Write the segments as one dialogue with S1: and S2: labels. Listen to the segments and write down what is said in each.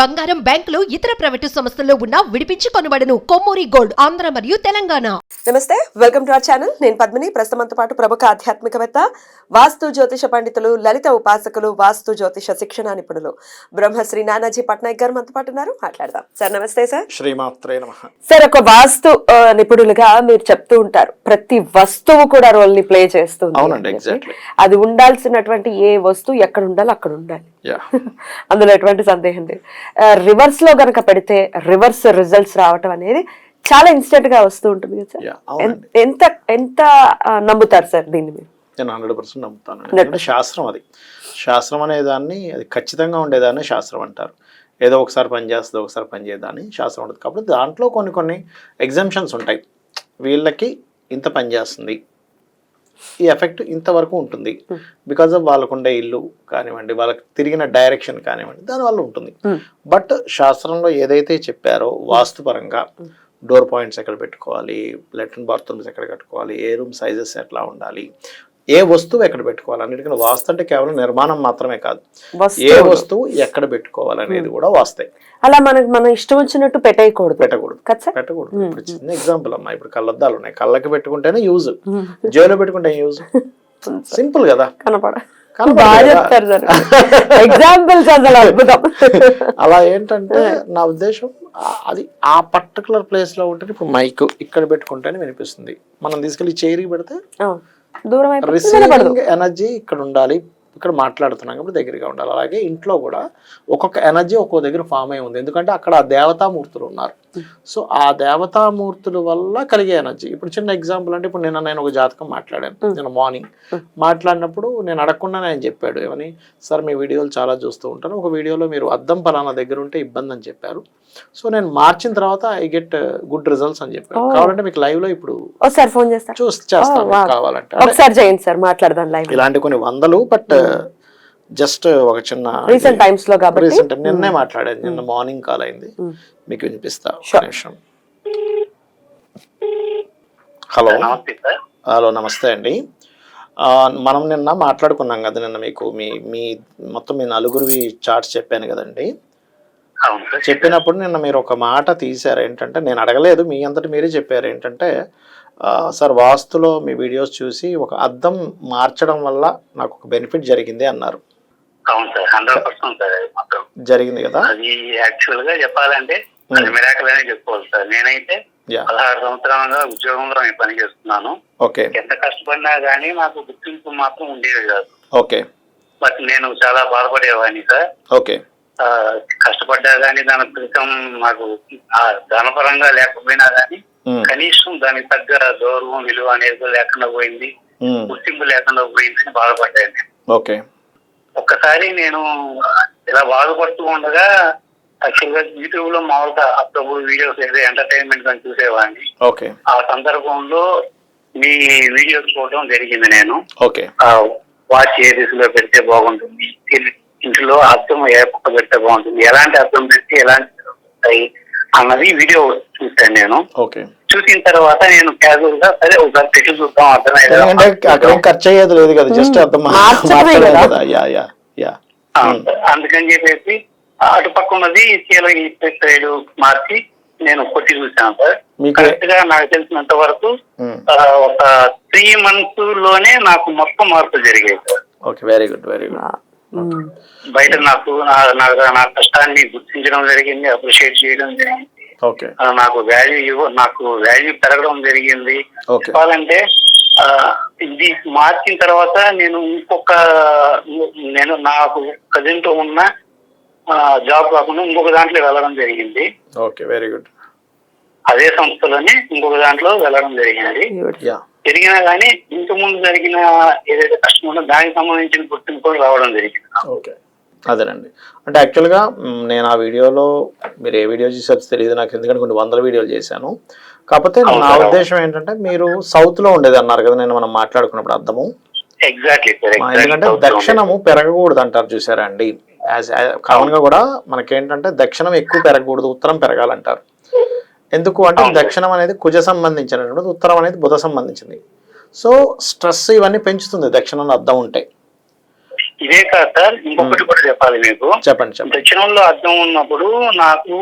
S1: బంగారం బ్యాంకులు ఇతర ప్రైవేటు సంస్థల్లో ఉన్న విడిపించి కొనబడను. కొమ్మూరి గోల్డ్ ఆంధ్ర మరియు తెలంగాణ.
S2: నమస్తే వెల్కమ్ టు అవర్ ఛానల్. నేను పద్మిని. ప్రస్తుతంతో పాటు ప్రముఖ ఆధ్యాత్మికవేత్త వాస్తు జ్యోతిష పండితులు లలిత ఉపాసకులు వాస్తు జ్యోతిష శిక్షణ నిపుణులు బ్రహ్మశ్రీ నానాజీ పట్నాయక్ గారు మనతో పాటు ఉన్నారు. మాట్లాడదాం. సార్ నమస్తే సార్.
S3: శ్రీమాత్రే నమ.
S2: సార్ ఒక వాస్తు నిపుణులుగా మీరు చెప్తూ ఉంటారు. ప్రతి వస్తువు కూడా రోల్ని ప్లే చేస్తుంది
S3: అవునండి.
S2: అది ఉండాల్సినటువంటి ఏ వస్తువు ఎక్కడ ఉండాలో అక్కడ ఉండాలి.
S3: యా
S2: అందులో ఎటువంటి సందేహం లేదు. రివర్స్లో గనక పెడితే రివర్స్ రిజల్ట్స్ రావటం అనేది చాలా ఇన్స్టెంట్గా వస్తూ ఉంటుంది కదా సార్? ఎంత ఎంత నమ్ముతారు సార్ దీన్ని మీరు?
S3: నేను హండ్రెడ్ పర్సెంట్ నమ్ముతాను. ఎందుకంటే శాస్త్రం అది. శాస్త్రం అనే దాన్ని అది ఖచ్చితంగా ఉండేదాన్ని శాస్త్రం అంటారు. ఏదో ఒకసారి పని చేస్తుంది ఒకసారి పని చేయదాన్ని శాస్త్రం ఉంటుంది. కాబట్టి దాంట్లో కొన్ని కొన్ని ఎగ్జామ్షన్స్ ఉంటాయి. వీళ్ళకి ఇంత పని చేస్తుంది. ఈ ఎఫెక్ట్ ఇంతవరకు ఉంటుంది. బికాజ్ ఆఫ్ వాళ్ళకు ఉండే ఇల్లు కానివ్వండి వాళ్ళకి తిరిగిన డైరెక్షన్ కానివ్వండి దానివల్ల ఉంటుంది.
S2: Hmm.
S3: బట్ శాస్త్రంలో ఏదైతే చెప్పారో వాస్తుపరంగా డోర్ పాయింట్స్ ఎక్కడ పెట్టుకోవాలి లెట్రిన్ బాత్రూమ్స్ ఎక్కడ కట్టుకోవాలి ఏ రూమ్ సైజెస్ ఎట్లా ఉండాలి ఏ వస్తువు ఎక్కడ పెట్టుకోవాలి అన్నిటికీ వాస్తు అంటే కేవలం నిర్మాణం మాత్రమే కాదు. ఏ. వస్తువు ఎక్కడ పెట్టుకోవాలి అనేది కూడా వాస్తే.
S2: అలా మనకు మనం ఇష్టం వచ్చినట్టు
S3: పెట్టకూడదు.
S2: కదా సార్?
S3: పెట్టకూడదు. ఇప్పుడు చిన్న ఎగ్జాంపుల్ అమ్మా ఇప్పుడు కళ్ళద్దాలు ఉన్నాయి. కళ్ళకి పెట్టుకుంటేనే యూజ్ జేబులో పెట్టుకుంటే యూజ్ సింపుల్ కదా.
S2: కనపడ ఎగ్జాంపుల్స్ అసలు అద్భుతం.
S3: అలా ఏంటంటే నా ఉద్దేశం అది ఆ పర్టికులర్ ప్లేస్లో ఉంటే ఇప్పుడు మైక్ ఇక్కడ పెట్టుకుంటేనే వినిపిస్తుంది. మనం తీసుకెళ్ళి చైర్కి పెడితే.
S2: దూరం అయిపోతుంది
S3: ఎనర్జీ ఇక్కడ ఉండాలి. ఇక్కడ మాట్లాడుతున్నాం కాబట్టి దగ్గరగా ఉండాలి. అలాగే ఇంట్లో కూడా ఒక్కొక్క ఎనర్జీ ఒక్కో దగ్గర ఫామ్ అయి ఉంది. ఎందుకంటే అక్కడ ఆ దేవతామూర్తులు ఉన్నారు. సో ఆ దేవతామూర్తుల వల్ల కలిగే ఎనర్జీ. ఇప్పుడు చిన్న ఎగ్జాంపుల్ అంటే ఇప్పుడు నిన్న నేను ఒక జాతకం మాట్లాడాను నిన్న మార్నింగ్. మాట్లాడినప్పుడు నేను అడగకుండానే ఆయన చెప్పాడు ఏమని? సార్ మీ వీడియోలు చాలా చూస్తూ ఉంటాను. ఒక వీడియోలో మీరు అద్దం పలానా దగ్గర ఉంటే ఇబ్బంది అని చెప్పారు. సో నేను మార్చిన తర్వాత ఐ గెట్ గుడ్ రిజల్ట్స్ అని చెప్పారు. కావాలంటే మీకు లైవ్లో ఇప్పుడు
S2: ఫోన్
S3: చూసి చేస్తాను. కావాలంటే. అంటే
S2: ఒకసారి చేయండి సార్ మాట్లాడదాం లైవ్
S3: ఇలాంటి కొన్ని వందలు బట్ జస్ట్ ఒక చిన్న
S2: రీసెంట్ టైమ్స్లో కాబట్టి?
S3: రీసెంట్ నిన్నే మాట్లాడాను నిన్న మార్నింగ్ కాల్ అయింది. మీకు వినిపిస్తా. నిమిషం. హలో హలో నమస్తే అండి. ఆ, మనం నిన్న మాట్లాడుకున్నాం కదా నిన్న మీకు మీ మీ మొత్తం మీ నలుగురివి చార్ట్స్ చెప్పాను కదండి. చెప్పినప్పుడు నిన్న మీరు ఒక మాట తీశారు ఏంటంటే నేను అడగలేదు మీ అంతటి మీరే చెప్పారు ఏంటంటే ఆ, సార్ వాస్తులో మీ వీడియోస్ చూసి ఒక అద్దం మార్చడం వల్ల నాకు ఒక బెనిఫిట్ జరిగింది అన్నారు.
S4: అవును సార్ హండ్రెడ్ పర్సెంట్ సార్ అది మాత్రం.
S3: జరిగింది కదా?
S4: అది యాక్చువల్గా చెప్పాలంటే అది మిరాకల్ అనే చెప్పుకోవాలి సార్. నేనైతే పదహారు సంవత్సరాలుగా ఉద్యోగంలో నేను పని చేస్తున్నాను.
S3: ఓకే.
S4: ఎంత కష్టపడినా కానీ నాకు గుర్తింపు మాత్రం ఉండేది కాదు.
S3: ఓకే.
S4: బట్ నేను చాలా బాధపడేవాడిని సార్.
S3: ఓకే.
S4: కష్టపడ్డా కానీ దాని ఫలితం నాకు ధనపరంగా లేకపోయినా కానీ
S3: ఉమ్,
S4: కనీసం దానికి తగ్గ గౌరవం విలువ అనేది లేకుండా పోయింది. గుర్తింపు లేకుండా పోయిందని బాధపడ్డాను.
S3: ఓకే.
S4: ఒక్కసారి నేను ఇలా బాధపడుతూ ఉండగా యాక్చువల్గా యూట్యూబ్లో మామూలుగా అప్పుడప్పుడు వీడియోస్ ఏదో ఎంటర్టైన్మెంట్ అని చూసేవాడిని.
S3: ఓకే.
S4: ఆ సందర్భంలో మీ వీడియోస్ చూడడం జరిగింది నేను.
S3: ఓకే.
S4: వాచ్ ఏ దిశలో పెడితే బాగుంటుంది ఇంట్లో అర్థం ఏ పక్క పెడితే బాగుంటుంది ఎలాంటి అర్థం పెడితే ఎలాంటి అన్నది వీడియో చూశాను నేను.
S3: ఓకే.
S4: చూసిన తర్వాత నేను క్యాజువల్గా సరే ఒకసారి పెట్టి చూద్దాం
S3: అక్కడ
S4: అర్థమైంది
S3: ఏం ఖర్చు అయ్యేది లేదు కదా జస్ట్ అర్థం
S4: అందుకని చెప్పేసి అటు పక్క ఉన్నది చీల ఈ సైడ్ మార్చి నేను కొట్టి చూసాను సార్. కరెక్ట్గా నాకు తెలిసినంత వరకు ఒక త్రీ మంత్స్లోనే నాకు మొత్తం మార్పులు జరిగాయి sir.
S3: Okay very good very good.
S4: బయట నాకు నా- నా- నా కష్టాన్ని గుర్తించడం జరిగింది అప్రిషియేట్ చేయడం జరిగింది. నాకు వాల్యూ ఇవ్వ నాకు వాల్యూ పెరగడం జరిగింది.
S3: ఓకే.
S4: చెప్పాలంటే ఆ, ఇది మార్చిన తర్వాత నేను ఇంకొక నేను నాకు ప్రజెంట్ ఉన్న ఆ, జాబ్ కాకుండా ఇంకొక దాంట్లో వెళ్ళడం జరిగింది.
S3: ఓకే వెరీ గుడ్
S4: అదే సంస్థలోనే ఇంకొక దాంట్లో వెళ్ళడం జరిగింది.
S3: యా
S4: జరిగినా కానీ ఇంత ముందు జరిగిన ఏదైతే కష్టం ఉందో దానికి సంబంధించిన గుర్తింపు కూడా రావడం జరిగింది.
S3: ఓకే. అదేనండి. అంటే యాక్చువల్గా నేను ఆ వీడియోలో మీరు ఏ వీడియో చేసారో తెలియదు నాకు ఎందుకంటే కొన్ని వందల వీడియోలు చేశాను. కాకపోతే నా. ఉద్దేశం ఏంటంటే మీరు సౌత్లో ఉండేది అన్నారు కదా నేను మనం మాట్లాడుకున్నప్పుడు అర్థము. ఎందుకంటే దక్షిణము పెరగకూడదు అంటారు చూసారా అండి యాజ్ కామన్గా కూడా మనకేంటంటే దక్షిణం ఎక్కువ పెరగకూడదు ఉత్తరం పెరగాలంటారు. ఎందుకు అంటే. దక్షిణం అనేది కుజ సంబంధించినటువంటిది ఉత్తరం అనేది బుధ సంబంధించింది. సో స్ట్రెస్ ఇవన్నీ పెంచుతుంది దక్షిణంలో అర్థం ఉంటే.
S4: ఇదే కాదు సార్ ఇంకొకటి కూడా చెప్పాలి మీకు.
S3: చెప్పండి
S4: దక్షిణంలో అర్థం ఉన్నప్పుడు నాకు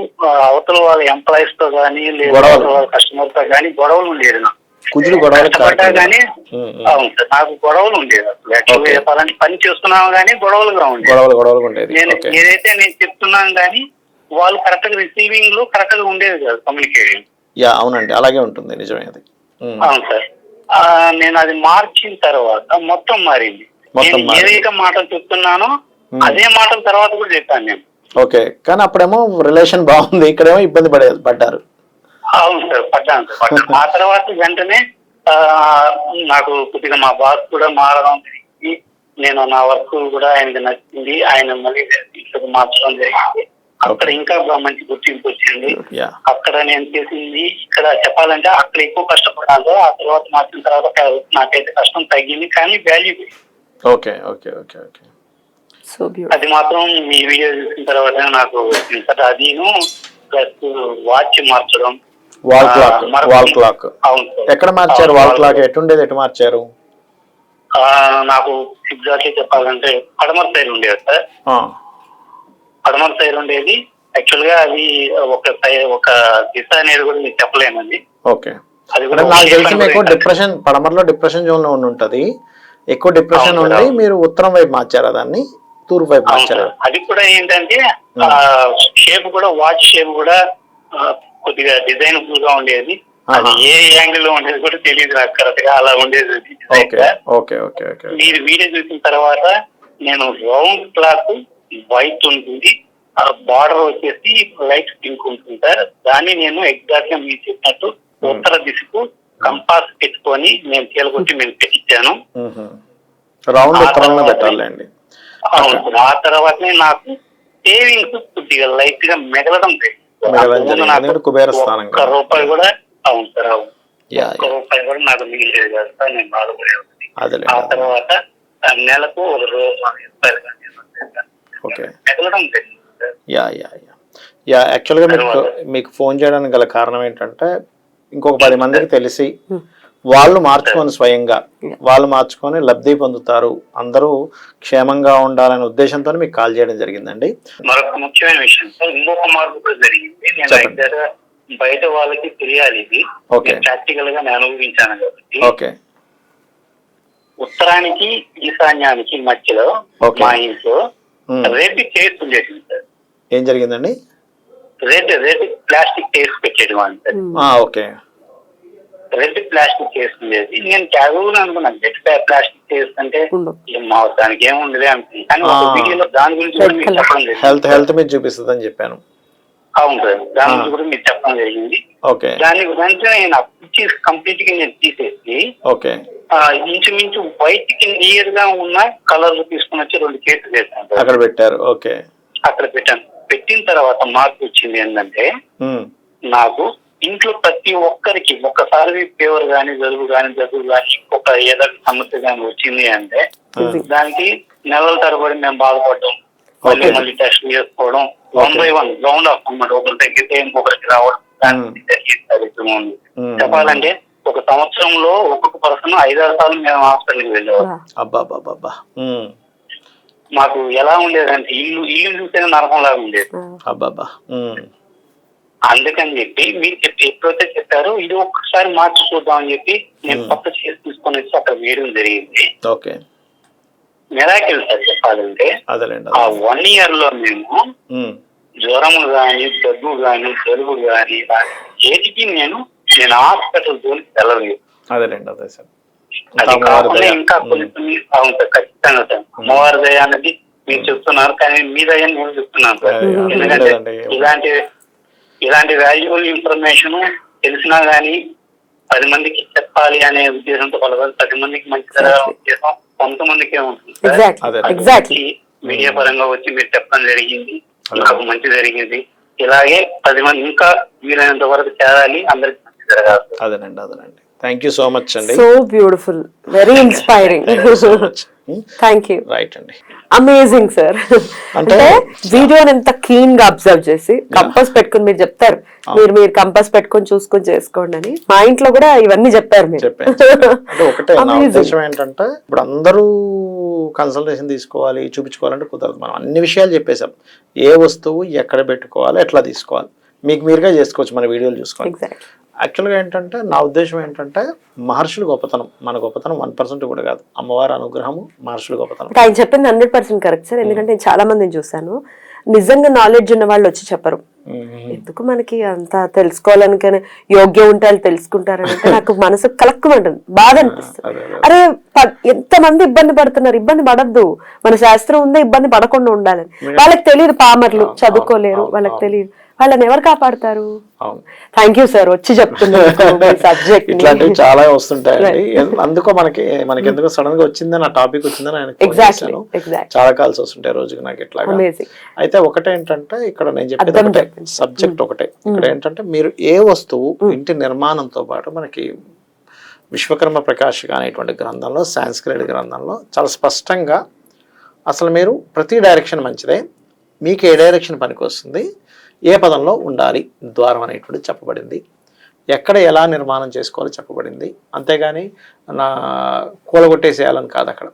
S4: అవతల వాళ్ళ ఎంప్లాయీస్తో కానీ లేదా కస్టమర్తో కానీ గొడవలు ఉండేది నాకు.
S3: కుజులు గొడవలు
S4: కష్టపడ్డా. కానీ. అవును సార్ నాకు గొడవలు ఉండేది అసలు. యాక్చువల్గా. చెప్పాలంటే పని చేస్తున్నాము కానీ గొడవలుగా ఉండేది
S3: గొడవలు గొడవలు ఉండేది
S4: నేను ఏదైతే నేను చెప్తున్నాను కానీ వాళ్ళు కరెక్ట్గా రిసీవింగ్లో కరెక్ట్గా ఉండేది కాదు కమ్యూనికేషన్
S3: యా అవునండి. అలాగే ఉంటుంది. నిజమే అది.
S4: అవును సార్. నేను అది మార్చిన తర్వాత మొత్తం మారింది.
S3: మొత్తం
S4: నేను
S3: మారింది.
S4: ఏదైతే మాటలు చెప్తున్నానో. అదే మాటల తర్వాత కూడా చెప్పాను నేను.
S3: ఓకే కానీ అప్పుడేమో రిలేషన్ బాగుంది ఇక్కడేమో ఇబ్బంది పడే పడ్డారు.
S4: అవును సార్ పడ్డాను సార్. పడ్డాను. ఆ తర్వాత వెంటనే నాకు కొద్దిగా మా బాస్ కూడా మారడం జరిగింది. నేను నా వర్క్ కూడా ఆయనకి నచ్చింది. ఆయన మళ్ళీ ఇంట్లోకి మార్చడం జరిగింది. అక్కడ ఇంకా మంచి గుర్తింపు వచ్చింది. అక్కడ నేను చేసింది ఇక్కడ చెప్పాలంటే అక్కడ ఎక్కువ కష్టపడ్డాను ఆ తర్వాత మార్చిన తర్వాత నాకైతే కష్టం తగ్గింది కానీ value
S3: okay okay okay okay.
S2: So beautiful.
S4: అది మాత్రం మీ వీడియో చూసిన తర్వాత నాకు అదిను ప్లస్ వాచ్ మార్చడం.
S3: Wall clock wall clock. ఎక్కడ మార్చారు వాల్ క్లాక్ ఎటుండేది ఎటు మార్చారు?
S4: ఆ, నాకు ఎగ్జాక్ట్లీ చెప్పాలంటే పడమర సైడ్ ఉండేది సార్
S3: ఆ,
S4: పడమర సైడ్ ఉండేది. యాక్చువల్గా అది ఒక సై- ఒక దిశ అనేది కూడా మీకు చెప్పలేనండి
S3: ఓకే.
S4: అది కూడా
S3: నాకు తెలిసి మీకు డిప్రెషన్ పడమరలో డిప్రెషన్ జోన్లో ఉండి ఉంటది ఎక్కువ డిప్రెషన్ ఉండి. మీరు ఉత్తరం వైపు మార్చారా దాన్ని? తూర్పు వైపు మార్చారా.
S4: అది కూడా ఏంటంటే షేప్ కూడా వాచ్ షేప్ కూడా కొద్దిగా డిజైన్ ఫుల్గా ఉండేది. అది. ఏ యాంగిల్లో ఉండేది కూడా తెలియదు నాకు కరెక్ట్గా అలా ఉండేది. మీరు వీడియో చూసిన తర్వాత నేను రౌండ్ క్లాత్ వైట్ ఉంటుంది. ఆ బార్డర్ వచ్చేసి లైట్ పింక్ ఉంటుంది సార్. దాన్ని నేను ఎగ్జాక్ట్గా మీరు చెప్పినట్టు ఉత్తర దిశకు కంపాస్ పెట్టుకొని నేను చీలకొట్టి నేను పెట్టించాను
S3: రౌండ్ పెట్టాలండి.
S4: అవును. ఆ తర్వాతనే నాకు సేవింగ్స్ కొద్దిగా లైట్గా మెగలడం ఒక్క. రూపాయి కూడా అవును సార్ అవును.
S3: యా
S4: ఒక్క రూపాయి కూడా నాకు మిగిలేదు కదా సార్ నేను బాధపడేది ఆ తర్వాత నెలకు ఒక
S3: okay.
S4: మెగలడం.
S3: Yeah yeah yeah. Yeah యాక్చువల్గా మీకు? మీకు ఫోన్ చేయడానికి గల కారణం ఏంటంటే ఇంకొక పది మందికి తెలిసి వాళ్ళు మార్చుకొని స్వయంగా వాళ్ళు మార్చుకొని లబ్ధి పొందుతారు. అందరూ క్షేమంగా ఉండాలనే ఉద్దేశంతో మీకు కాల్ చేయడం జరిగిందండి.
S4: మరొక ముఖ్యమైన విషయం సార్ ఇంకొక మార్పు కూడా జరిగింది. నేను బయట వాళ్ళకి తెలియాలి ఇది.
S3: ఓకే.
S4: ప్రాక్టికల్గా నేను అనుభవించాను కాబట్టి.
S3: ఓకే.
S4: ఉత్తరానికి ఈశాన్యానికి మధ్యలో. మా ఇంట్లో ఉండేది సార్.
S3: ఏం జరిగిందండి?
S4: రెడ్ రెడ్ ప్లాస్టిక్ పెట్టేది సార్
S3: ఆ, ఓకే.
S4: రెడ్ ప్లాస్టిక్ చైర్స్ ఉండేది. నేను క్యాజువల్ అనుకున్నాను. రెడ్ ప్లాస్టిక్ అంటే మా దానికి ఏముండదు అనుకున్నాను కానీ ఒక
S3: ఆ.
S4: వీడియోలో దాని గురించి కూడా మీకు చెప్పడం
S3: హెల్త్ హెల్త్ మీద చూపిస్తుంది అని చెప్పాను.
S4: అవును సార్. దాని. గురించి కూడా మీకు చెప్పడం జరిగింది.
S3: ఓకే.
S4: దాని వెంటనే నేను పిక్చర్స్ కంప్లీట్గా నేను తీసేసి
S3: ఓకే.
S4: ఆ, ఇంచుమించు వైట్కి నియర్గా ఉన్న కలర్లు తీసుకుని వచ్చి రెండు కేసులు వేసాను సార్.
S3: అక్కడ పెట్టారు. ఓకే.
S4: అక్కడ పెట్టాను. పెట్టిన తర్వాత మార్పు వచ్చింది ఏంటంటే నాకు ఇంట్లో ప్రతి ఒక్కరికి ఒక్కసారి ఫీవర్ గానీ జలుబు గానీ జలుబు గానీ ఒక ఏదైనా సమస్య గానీ వచ్చింది అంటే దానికి నెలల తరబడి మేము బాధపడడం మళ్ళీ. మళ్ళీ టెస్ట్ చేసుకోవడం one by one round off అన్నమాట. ఒకరు తగ్గితే ఇంకొకరికి రావడం కార్యక్రమం ఉంది. చెప్పాలంటే ఒక సంవత్సరంలో ఒక్కొక్క పర్సన్ ఐదారు సార్లు మేము హాస్పిటల్కి వెళ్ళేవాళ్ళం.
S3: అబ్బా అబ్బా అబ్బా, అబ్బా ఉమ్,
S4: మాకు ఎలా ఉండేదంటే ఇల్లు ఇల్లు చూస్తేనే నరకం లాగా ఉండేది.
S3: అబ్బా అబ్బా ఉమ్,
S4: అందుకని చెప్పి మీరు చెప్పి ఎప్పుడైతే చెప్పారో ఇది ఒక్కసారి మార్చి చూద్దాం అని చెప్పి నేను. కొత్త చైర్ తీసుకొని వచ్చి అక్కడ వేయడం జరిగింది.
S3: ఓకే.
S4: మెరాకిల్ సార్ చెప్పాలంటే ఆ
S3: అదే
S4: వన్ ఇయర్లో మేము జ్వరము గాని దగ్గు గాని జలుబు గాని ఏటికి నేను నేను హాస్పిటల్ జోలికి వెళ్ళలేదు.
S3: అదేలేండి అదే సార్.
S4: అది కాకుండా. ఇంకా కొన్ని
S3: ఉమ్,
S4: కొన్ని అవును సార్ ఖచ్చితంగా సార్. అమ్మవారి దయ అనేది మీరు చెప్తున్నారు కానీ మీ దయ అని నేను చెప్తున్నాను సార్. ఎందుకంటే. ఇలాంటి ఇలాంటి వాల్యుబుల్ ఇన్ఫర్మేషన్ తెలిసినా గానీ పది మందికి చెప్పాలి అనే ఉద్దేశంతో కలవాలి పది మందికి మంచి ఉద్దేశం కొంతమందికే ఉంటుంది మీడియా పరంగా వచ్చి మీరు చెప్పడం జరిగింది. నాకు మంచి జరిగింది. ఇలాగే పది మంది ఇంకా వీలైనంత వరకు చేరాలి అందరికి మంచి జరగాలి.
S3: అదేనండి అదేనండి. థ్యాంక్ యూ సో మచ్ అండి
S2: so beautiful very inspiring thank you
S3: right అండి
S2: అమేజింగ్ సార్ అంటే వీడియోని ఎంత క్లీన్గా అబ్జర్వ్ చేసి కంపస్ పెట్టుకుని మీరు చెప్తారు. మీరు మీరు కంపస్ పెట్టుకొని చూసుకొని చేసుకోండి అని మా ఇంట్లో కూడా ఇవన్నీ చెప్పారు మీరు.
S3: ఒకటే నా. ఉద్దేశం ఏంటంటే ఇప్పుడు అందరూ కన్సల్టేషన్ తీసుకోవాలి చూపించుకోవాలంటే కుదరదు. మనం అన్ని విషయాలు చెప్పేసాం ఏ వస్తువు ఎక్కడ పెట్టుకోవాలి ఎట్లా తీసుకోవాలి మీకు మీరుగా చేసుకోవచ్చు మన వీడియోలు
S2: ఎగ్జాక్ట్
S3: యాక్చువల్గా ఏంటంటే నా ఉద్దేశం ఏంటంటే మహర్షుల గొప్పతనం. మన గొప్పతనం వన్ పర్సెంట్ కూడా కాదు. అమ్మవారి అనుగ్రహము మహర్షుల గొప్పతనం.
S2: ఆయన చెప్పింది హండ్రెడ్ పర్సెంట్ కరెక్ట్ సార్ ఎందుకంటే నేను చాలా మందిని చూశాను. నిజంగా నాలెడ్జ్ ఉన్న వాళ్ళు వచ్చి చెప్పరు. ఎందుకు మనకి అంత తెలుసుకోవాలని కానీ యోగ్యం ఉంటే తెలుసుకుంటారని అంటే నాకు మనసు కలక్కమంటుంది బాధ అనిపిస్తుంది. అరే ప- ఎంత మంది ఇబ్బంది పడుతున్నారు? ఇబ్బంది పడద్దు. మన శాస్త్రం ఉందే ఇబ్బంది పడకుండా ఉండాలని. వాళ్ళకి తెలియదు పామర్లు చదువుకోలేరు వాళ్ళకి తెలియదు. వాళ్ళని ఎవరు కాపాడతారు? థ్యాంక్ యూ సార్ వచ్చి చెప్తున్నారు సబ్జెక్ట్
S3: ఇట్లాంటివి చాలా వస్తుంటాయండి. అందుకో మనకి మనకి ఎందుకో సడన్గా వచ్చిందని ఆ టాపిక్ వచ్చిందని ఆయన
S2: ఎగ్జాక్ట్లీ
S3: చాలా కాల్స్ వస్తుంటాయి రోజుకి నాకు
S2: అమేజింగ్
S3: అయితే ఒకటే ఏంటంటే ఇక్కడ నేను చెప్పేది. సబ్జెక్ట్ ఒకటే. ఇక్కడ ఏంటంటే మీరు ఏ వస్తువు ఇంటి నిర్మాణంతో పాటు మనకి విశ్వకర్మ ప్రకాశిక అనేటువంటి గ్రంథంలో సాంస్క్రిట్ గ్రంథంలో చాలా స్పష్టంగా అసలు మీరు ప్రతి డైరెక్షన్ మంచిదే. మీకు ఏ డైరెక్షన్ పనికి వస్తుంది? ఏ పదంలో ఉండాలి? ద్వారం అనేటువంటిది చెప్పబడింది. ఎక్కడ ఎలా నిర్మాణం చేసుకోవాలో చెప్పబడింది. అంతేగాని నా కూలగొట్టేసేయాలని కాదు అక్కడ.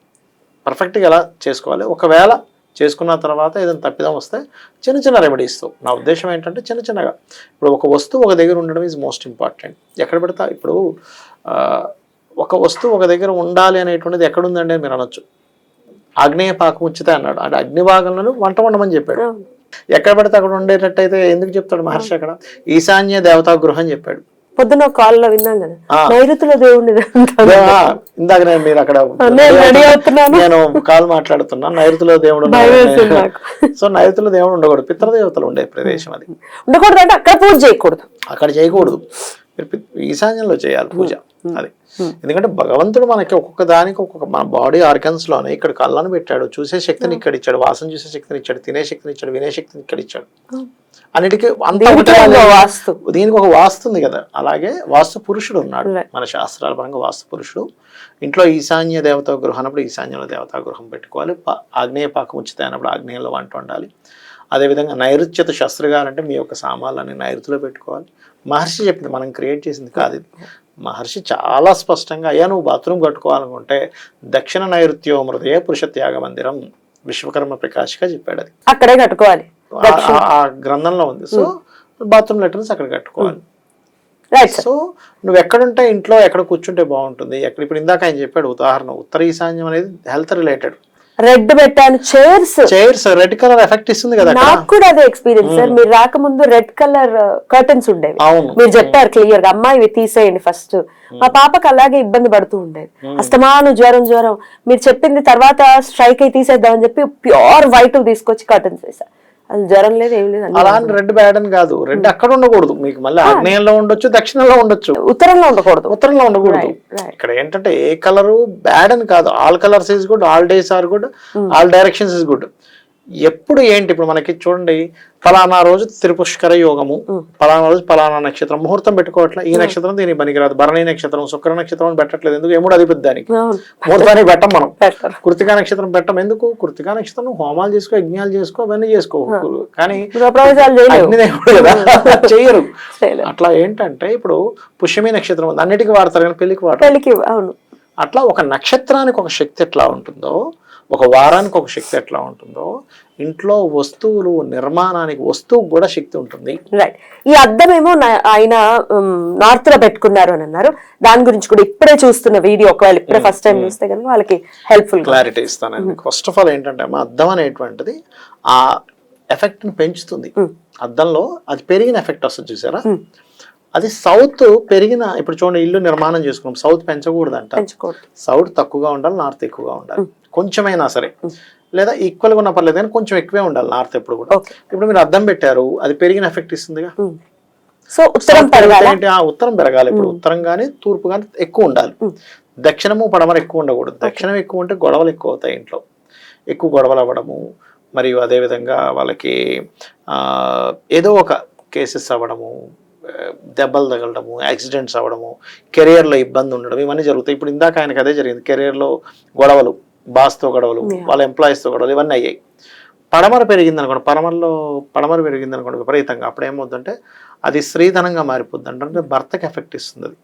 S3: పర్ఫెక్ట్గా ఎలా చేసుకోవాలి? ఒకవేళ చేసుకున్న తర్వాత ఏదైనా తప్పిదం వస్తే చిన్న చిన్న రెమెడీస్తో నా ఉద్దేశం ఏంటంటే చిన్న చిన్నగా. ఇప్పుడు ఒక వస్తువు ఒక దగ్గర ఉండడం ఈజ్ మోస్ట్ ఇంపార్టెంట్ ఎక్కడ పెడతా? ఇప్పుడు ఒక వస్తువు ఒక దగ్గర ఉండాలి అనేటువంటిది ఎక్కడుందండి మీరు అనొచ్చు. ఆగ్నేయ పాకం ఉచితే అన్నాడు. అంటే అగ్ని భాగంలో వంట వండమని చెప్పాడు. ఎక్కడ పడితే అక్కడ ఉండేటట్టయితే ఎందుకు చెప్తాడు మహర్షి అక్కడ? ఈశాన్య దేవతా గృహం చెప్పాడు.
S2: పొద్దున కాల్లో విన్నాం కదా. నైరుతిలో దేవుడిని
S3: ఇందాక నేను మీరు అక్కడ
S2: నేను రెడీ అవుతున్నాను.
S3: నేను కాల్ మాట్లాడుతున్నా. నైరుతిలో దేవుడు. సో నైరుతిలో దేవుడు ఉండకూడదు. పితృదేవతలు ఉండే ప్రదేశం అది.
S2: ఉండకూడదు అంటే అక్కడ పూజ చేయకూడదు.
S3: అక్కడ చేయకూడదు. మీరు ఈశాన్యంలో చేయాలి పూజ. అది. ఎందుకంటే భగవంతుడు మనకి ఒక్కొక్క దానికి ఒక్కొక్క మన బాడీ ఆర్గన్స్లోనే ఇక్కడ కళ్ళను పెట్టాడు చూసే శక్తిని ఇక్కడ ఇచ్చాడు వాసన చూసే శక్తిని ఇచ్చాడు తినే శక్తిని ఇచ్చాడు వినే శక్తిని ఇక్కడ ఇచ్చాడు అన్నిటికీ.
S2: వాస్తు.
S3: దీనికి ఒక వాస్తు ఉంది కదా. అలాగే వాస్తు పురుషుడు ఉన్నాడు. మన శాస్త్రాల పరంగా వాస్తు పురుషుడు. ఇంట్లో ఈశాన్య దేవతా గృహం అన్నప్పుడు ఈశాన్యంలో దేవతా గృహం పెట్టుకోవాలి. ఆగ్నేయ పాకం ఉచిత అన్నప్పుడు ఆగ్నేయంలో వంట వండాలి. అదేవిధంగా నైరుత్యత శస్త్రగారు అంటే మీ యొక్క సామాన్లన్నీ నైరుతిలో పెట్టుకోవాలి. మహర్షి చెప్పింది మనం క్రియేట్ చేసింది కాదు మహర్షి చాలా స్పష్టంగా అయ్యా నువ్వు బాత్రూమ్ కట్టుకోవాలనుకుంటే దక్షిణ నైరుత్యో మృదయ పురుష త్యాగ మందిరం విశ్వకర్మ ప్రకాష్గా చెప్పాడు అది.
S2: అక్కడే కట్టుకోవాలి.
S3: ఆ- గ్రంథంలో ఉంది. సో బాత్రూమ్ లెటర్స్ అక్కడ కట్టుకోవాలి. సో నువ్వు ఎక్కడుంటే ఇంట్లో ఎక్కడ కూర్చుంటే బాగుంటుంది. ఎక్కడ ఇప్పుడు ఇందాక ఆయన చెప్పాడు ఉదాహరణ ఉత్తర ఈశాన్యం అనేది హెల్త్ రిలేటెడ్
S2: రెడ్ పెట్టాను. Chairs
S3: chairs red colour effect ఇస్తుంది కదా
S2: నాకు కూడా అదే ఎక్స్పీరియన్స్ సార్ మీరు రాకముందు రెడ్ కలర్ కర్టన్స్ ఉండేవి. మీరు చెప్పారు క్లియర్గా అమ్మాయి ఇవి తీసేయండి ఫస్ట్ మా పాపకి అలాగే ఇబ్బంది పడుతూ ఉండేది. అస్తమాను జ్వరం జ్వరం. మీరు చెప్పింది తర్వాత స్ట్రైక్ అయి తీసేద్దామని చెప్పి ప్యూర్ వైట్ తీసుకొచ్చి కర్టన్స్ వేసా అది జ్వరం లేదు ఏం లేదు
S3: అలా అని రెడ్ బ్యాడ్ అని కాదు. రెడ్ అక్కడ ఉండకూడదు. మీకు మళ్ళీ ఆగ్నేయంలో ఉండొచ్చు దక్షిణంలో ఉండొచ్చు.
S2: ఉత్తరంలో ఉండకూడదు.
S3: ఉత్తరంలో ఉండకూడదు. ఇక్కడ ఏంటంటే ఏ కలరు బ్యాడ్ అని కాదు. All colours is good all days are good all directions is good ఎప్పుడు ఏంటి? ఇప్పుడు మనకి చూడండి ఫలానా రోజు త్రిపుష్కర యోగము ఫలానా రోజు ఫలానా నక్షత్రం. ముహూర్తం పెట్టుకోవట్లే. ఈ నక్షత్రం దీనికి పనికిరాదు. భరణి నక్షత్రం శుక్ర నక్షత్రం పెట్టట్లేదు. ఎందుకు? ఎముడు అధిపతి దానికి. ముహూర్తానికి పెట్టం మనం. కృతికా నక్షత్రం పెట్టం. ఎందుకు? కృతికా నక్షత్రం హోమాలు చేసుకో యజ్ఞాలు చేసుకో అవన్నీ చేసుకో. కానీ
S2: చేయలేవు.
S3: అట్లా ఏంటంటే ఇప్పుడు పుష్యమి నక్షత్రం ఉంది. అన్నిటికీ వాడతారు కానీ
S2: పెళ్ళికి వాడతారు
S3: అట్లా ఒక నక్షత్రానికి ఒక శక్తి ఎట్లా ఉంటుందో ఒక వారానికి ఒక శక్తి ఎట్లా ఉంటుందో ఇంట్లో వస్తువులు నిర్మాణానికి వస్తువు కూడా శక్తి ఉంటుంది.
S2: రైట్ ఈ అద్దం ఏమో నా- ఆయన నార్త్లో పెట్టుకున్నారు అని అన్నారు. దాని గురించి కూడా ఇప్పుడే చూస్తున్న వీడియో ఒకవేళ ఇప్పుడే ఫస్ట్ టైం చూస్తే కనుక వాళ్ళకి హెల్ప్ఫుల్
S3: క్లారిటీ ఇస్తానండి ఫస్ట్ ఆఫ్ ఆల్ ఏంటంటే మా అద్దం అనేటువంటిది ఆ ఎఫెక్ట్ని పెంచుతుంది. అద్దంలో అది పెరిగిన ఎఫెక్ట్ వస్తుంది చూసారా? అది సౌత్ పెరిగిన ఇప్పుడు చూడండి ఇల్లు నిర్మాణం చేసుకున్నాం. సౌత్ పెంచకూడదు. అంట సౌత్ తక్కువగా ఉండాలి నార్త్ ఎక్కువగా ఉండాలి. కొంచెమైనా సరే. లేదా ఈక్వల్గా ఉన్న పర్లేదు కానీ కొంచెం ఎక్కువే ఉండాలి నార్త్ ఎప్పుడు కూడా. ఇప్పుడు మీరు అద్దం పెట్టారు అది పెరిగిన ఎఫెక్ట్ ఇస్తుందిగా.
S2: సో ఉత్తరం పెరగాల?
S3: ఉత్తరం పెరగాలి. ఇప్పుడు ఉత్తరం కానీ తూర్పు కానీ ఎక్కువ ఉండాలి. దక్షిణము పడమర ఎక్కువ ఉండకూడదు. దక్షిణం ఎక్కువ ఉంటే గొడవలు ఎక్కువ అవుతాయి ఇంట్లో. ఎక్కువ గొడవలు అవ్వడము మరియు అదేవిధంగా వాళ్ళకి ఏదో ఒక కేసెస్ అవ్వడము దెబ్బలు తగలడము యాక్సిడెంట్స్ అవ్వడము కెరియర్లో ఇబ్బంది ఉండడం ఇవన్నీ జరుగుతాయి. ఇప్పుడు ఇందాక ఆయనకు అదే జరిగింది. కెరియర్లో గొడవలు. బాస్తో గొడవలు వాళ్ళ ఎంప్లాయీస్తో గొడవలు ఇవన్నీ అయ్యాయి. పడమర పెరిగింది అనుకోండి పడమరలో పడమర పెరిగింది అనుకోండి విపరీతంగా అప్పుడు ఏమవుతుందంటే అది స్త్రీధనంగా మారిపోద్ది అంటే భర్తకి ఎఫెక్ట్ ఇస్తుంది. అది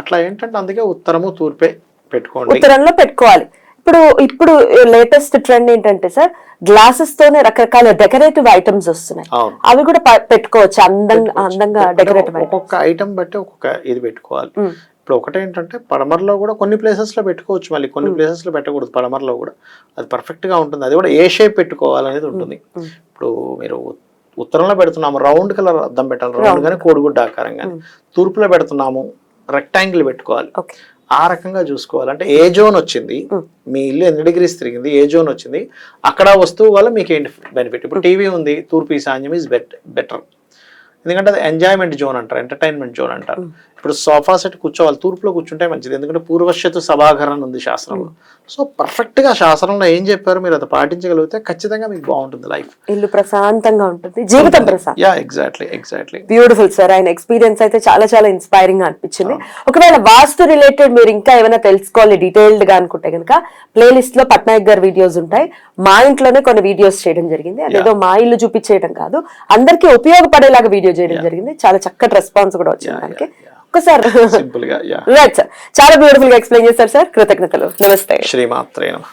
S3: అట్లా ఏంటంటే అందుకే ఉత్తరము తూర్పే పెట్టుకోండి.
S2: ఉత్తరంలో పెట్టుకోవాలి. ఇప్పుడు ఇప్పుడు లేటెస్ట్ ట్రెండ్ ఏంటంటే సార్ గ్లాసెస్ తోనే రకరకాల డెకరేటివ్ ఐటమ్స్ వస్తున్నాయి. అవి కూడా పెట్టుకోవచ్చు. అందంగా అందంగా డెకరేటివ్
S3: ఒక్కొక్క ఐటమ్ బట్టి ఒక్కొక్క ఇది పెట్టుకోవాలి. ఇప్పుడు ఒకటేంటంటే పడమరలో కూడా కొన్ని ప్లేసెస్లో పెట్టుకోవచ్చు మళ్ళీ. కొన్ని ప్లేసెస్లో పెట్టకూడదు పడమరలో కూడా. అది పర్ఫెక్ట్గా ఉంటుంది. అది కూడా ఏ షేప్ పెట్టుకోవాలనేది ఉంటుంది. ఇప్పుడు మీరు ఉత్తరంలో పెడుతున్నాము రౌండ్ కలర్ అద్దం పెట్టాలి. రౌండ్ గానీ కోడిగుడ్డ ఆకారం కానీ తూర్పులో పెడుతున్నాము రెక్టాంగిల్ పెట్టుకోవాలి. ఆ రకంగా చూసుకోవాలి. అంటే ఏ జోన్ వచ్చింది? మీ ఇల్లు ఎన్ని డిగ్రీస్ తిరిగింది? ఏ జోన్ వచ్చింది? అక్కడ వస్తువు వల్ల మీకు ఏంటి బెనిఫిట్? ఇప్పుడు టీవీ ఉంది. తూర్పు ఈశాన్యం ఈజ్ బెట్ బెటర్. ఎందుకంటే అది ఎంజాయ్మెంట్ జోన్ అంటారు ఎంటర్టైన్మెంట్ జోన్ అంటారు. ఇప్పుడు సోఫా సెట్ కూర్చోవాలి తూర్పులో కూర్చుంటే మంచిది. ఎందుకంటే పూర్వశ్యతు సభాగరణ ఉంది శాస్త్రంలో సో పర్ఫెక్ట్గా శాస్త్రంలో ఏం చెప్పారు మీరు? అది పాటించగలిగితే ఖచ్చితంగా మీకు బాగుంటుంది లైఫ్
S2: ఇల్లు ప్రశాంతంగా ఉంటుంది. జీవితం ప్రశాంతం.
S3: Yeah exactly exactly
S2: beautiful sir ఆయన ఎక్స్పీరియన్స్ అయితే చాలా చాలా ఇన్స్పైరింగ్గా అనిపించింది. ఒకవేళ వాస్తు రిలేటెడ్ మీరు ఇంకా ఏమైనా తెలుసుకోవాలి డీటెయిల్డ్గా అనుకుంటే కనుక ప్లేలిస్ట్లో పట్నాయక్ గారి వీడియోస్ ఉంటాయి. మా ఇంట్లోనే కొన్ని వీడియోస్ చేయడం జరిగింది. అదేదో మా ఇల్లు చూపించేయడం కాదు. అందరికీ ఉపయోగపడేలాగా వీడియో చేయడం జరిగింది. చాలా చక్కటి రెస్పాన్స్ కూడా వచ్చింది దానికి. ఒకసారి
S3: సింపుల్గా యా
S2: రైట్ సార్ చాలా బ్యూటిఫుల్గా ఎక్స్ప్లెయిన్ చేశారు సార్ కృతజ్ఞతలు. నమస్తే.
S3: శ్రీమాత్రే